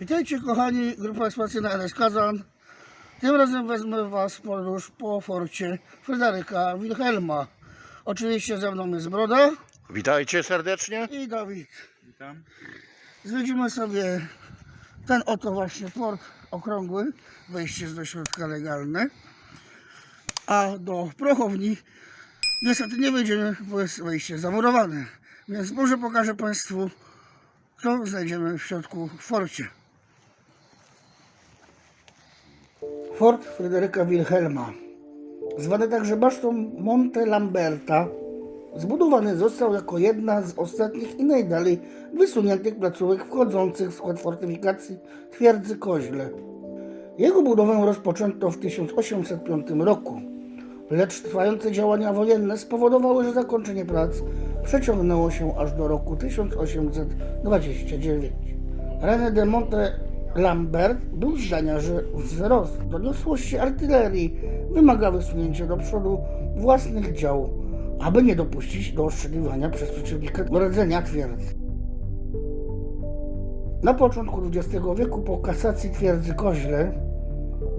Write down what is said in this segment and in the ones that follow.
Witajcie kochani, grupa eksploracyjna NS Kazan. Tym razem wezmę Was w podróż po forcie Fryderyka Wilhelma. Oczywiście ze mną jest Broda Witajcie serdecznie. i Dawid. Witam. Zwiedzimy sobie ten oto właśnie port okrągły. Wejście jest do środka legalne. A do prochowni niestety nie wejdziemy, bo jest wejście zamurowane. Więc może pokażę Państwu, co znajdziemy w środku w forcie. Fort Fryderyka Wilhelma, zwany także basztą Monte Lamberta, zbudowany został jako jedna z ostatnich i najdalej wysuniętych placówek wchodzących w skład fortyfikacji twierdzy Koźle. Jego budowę rozpoczęto w 1805 roku, lecz trwające działania wojenne spowodowały, że zakończenie prac przeciągnęło się aż do roku 1829. René de Monte Lambert był zdania, że wzrost doniosłości artylerii wymaga wysunięcia do przodu własnych dział, aby nie dopuścić do ostrzeliwania przez przeciwnika rdzenia twierdzy. Na początku XX wieku po kasacji twierdzy Koźle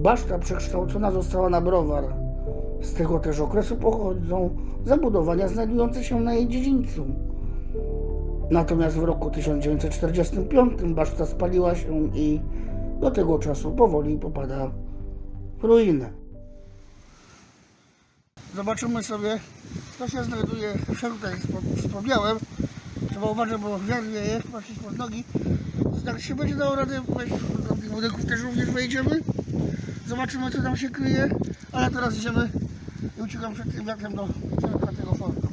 baszta przekształcona została na browar. Z tego też okresu pochodzą zabudowania znajdujące się na jej dziedzińcu. Natomiast w roku 1945 baszta spaliła się i do tego czasu powoli popada w ruinę. Zobaczymy sobie, co się znajduje tak jak wspo- wspomniałem. Trzeba uważać, bo wiatr wieje, patrzeć pod nogi. Jak się będzie dało radę wejść budynków, też również wejdziemy. Zobaczymy, co tam się kryje. Ale teraz idziemy i uciekam przed tym wiatrem do środka tego fortu.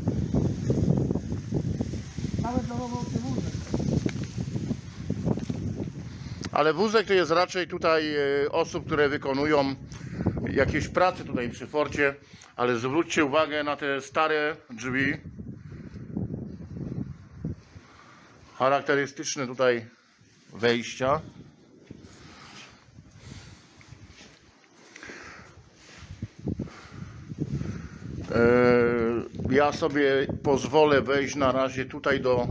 Nawet zawołał się wózek. Ale wózek to jest raczej tutaj e, osób, które wykonują jakieś prace tutaj przy forcie. Ale zwróćcie uwagę na te stare drzwi. Charakterystyczne tutaj wejścia. E, Ja sobie pozwolę wejść na razie tutaj do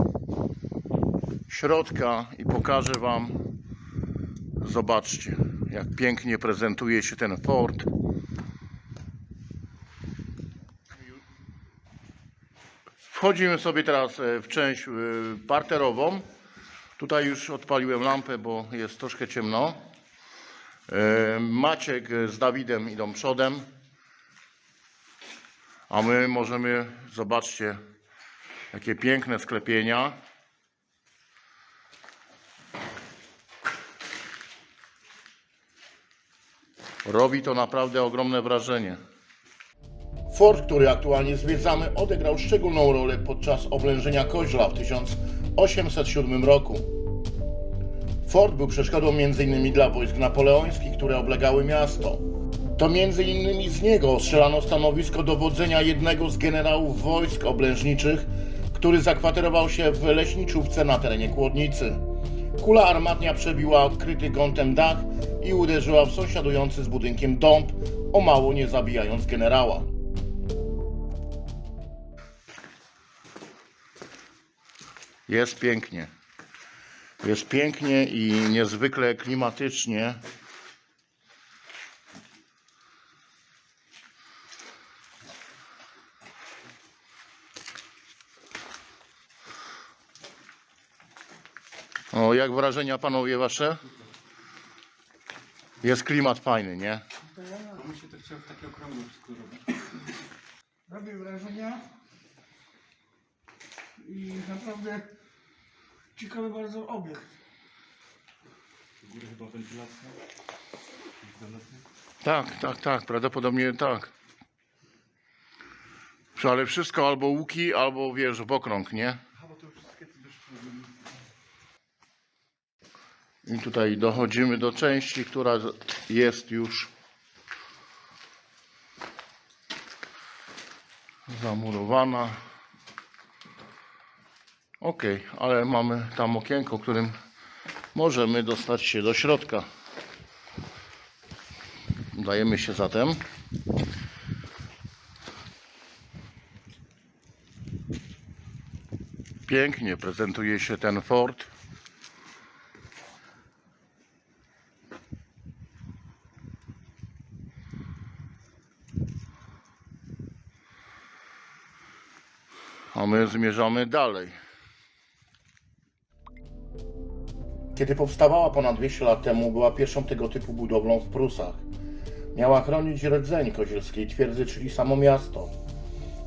środka i pokażę Wam. Zobaczcie, jak pięknie prezentuje się ten fort. Wchodzimy sobie teraz e, w część e, parterową. Tutaj już odpaliłem lampę, bo jest troszkę ciemno. E, Maciek z Dawidem idą przodem. A my możemy, zobaczcie, jakie piękne sklepienia. Robi to naprawdę ogromne wrażenie. Fort, który aktualnie zwiedzamy, odegrał szczególną rolę podczas oblężenia Koźla w 1807 roku. Fort był przeszkodą m.in. dla wojsk napoleońskich, które oblegały miasto. To m.in. z niego strzelano stanowisko dowodzenia jednego z generałów wojsk oblężniczych, który zakwaterował się w leśniczówce na terenie Kłodnicy. Kula armatnia przebiła odkryty kątem dach i uderzyła w sąsiadujący z budynkiem dąb, o mało nie zabijając generała. Jest pięknie. Jest pięknie i niezwykle klimatycznie. Jak wrażenia panowie wasze? Jest klimat fajny, nie? Mi się to chciał w takie okrągłe wszystko robić. Robię wrażenia. I naprawdę ciekawy bardzo obiekt. W górę chyba wentylacja. Wentylacja. Tak, tak, tak, prawdopodobnie tak. Ale wszystko albo łuki, albo wiesz, w okrąg, nie? Aha, bo to już wszystkie te deszcze. I tutaj dochodzimy do części, która jest już zamurowana. Ok, ale mamy tam okienko, którym możemy dostać się do środka. Udajemy się zatem. Pięknie prezentuje się ten fort. Zmierzamy dalej. Kiedy powstawała ponad 200 lat temu, była pierwszą tego typu budowlą w Prusach. Miała chronić rdzeń kozielskiej twierdzy, czyli samo miasto.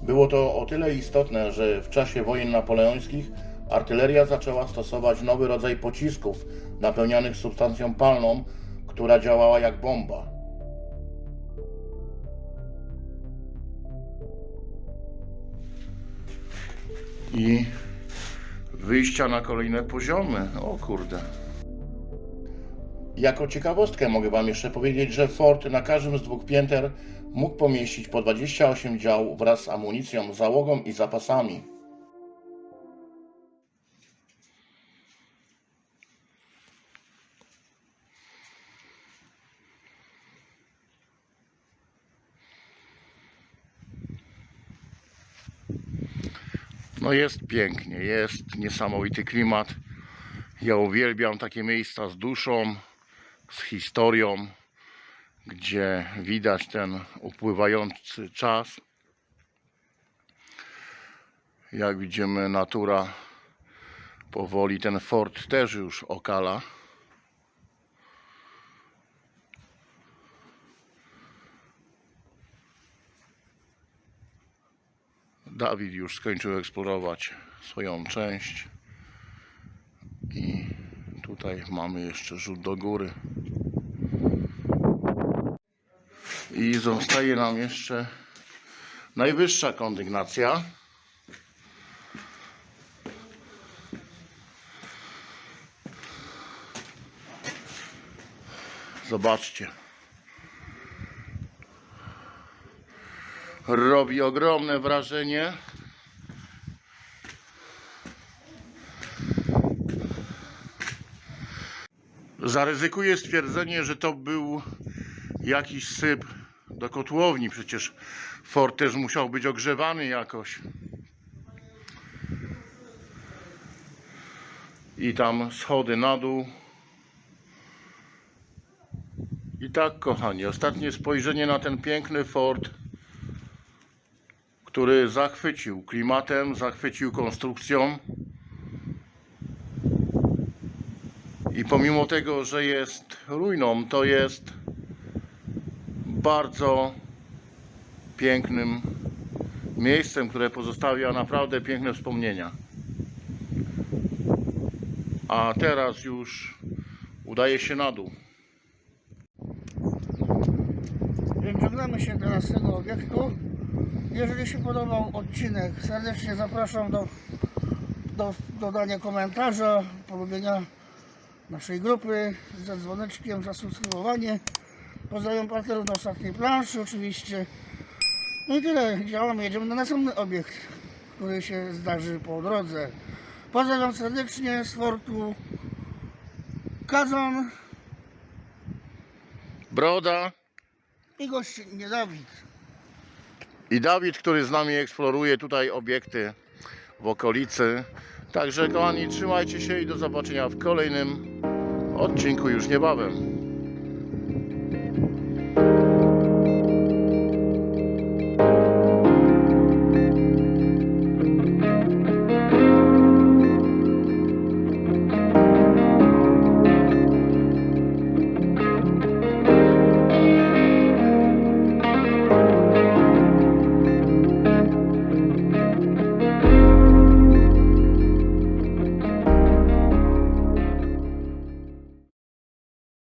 Było to o tyle istotne, że w czasie wojen napoleońskich artyleria zaczęła stosować nowy rodzaj pocisków napełnianych substancją palną, która działała jak bomba. I wyjścia na kolejne poziomy. O kurde. Jako ciekawostkę mogę Wam jeszcze powiedzieć, że fort na każdym z dwóch pięter mógł pomieścić po 28 dział wraz z amunicją, załogą i zapasami. No jest pięknie, jest niesamowity klimat. Ja uwielbiam takie miejsca z duszą, z historią, gdzie widać ten upływający czas. Jak widzimy, natura powoli ten fort też już okala. Dawid już skończył eksplorować swoją część. I tutaj mamy jeszcze rzut do góry. I zostaje nam jeszcze najwyższa kondygnacja. Zobaczcie. Robi ogromne wrażenie. Zaryzykuję stwierdzenie, że to był jakiś syp do kotłowni. Przecież fort też musiał być ogrzewany jakoś. I tam schody na dół. I tak, kochani, ostatnie spojrzenie na ten piękny fort, który zachwycił klimatem, zachwycił konstrukcją. I pomimo tego, że jest ruiną, to jest bardzo pięknym miejscem, które pozostawia naprawdę piękne wspomnienia. A teraz już udaje się na dół. Więc żegnamy się teraz z tego obiektu. Jeżeli się podobał odcinek, serdecznie zapraszam do, do dodania komentarza, polubienia naszej grupy, ze dzwoneczkiem, zasubskrybowanie. Pozdrawiam partnerów na ostatniej planszy oczywiście. No i tyle, działamy, jedziemy na następny obiekt, który się zdarzy po drodze. Pozdrawiam serdecznie z fortu Kazan Broda i gościnnie Dawid. I Dawid, który z nami eksploruje tutaj obiekty w okolicy. Także kochani, trzymajcie się i do zobaczenia w kolejnym odcinku już niebawem.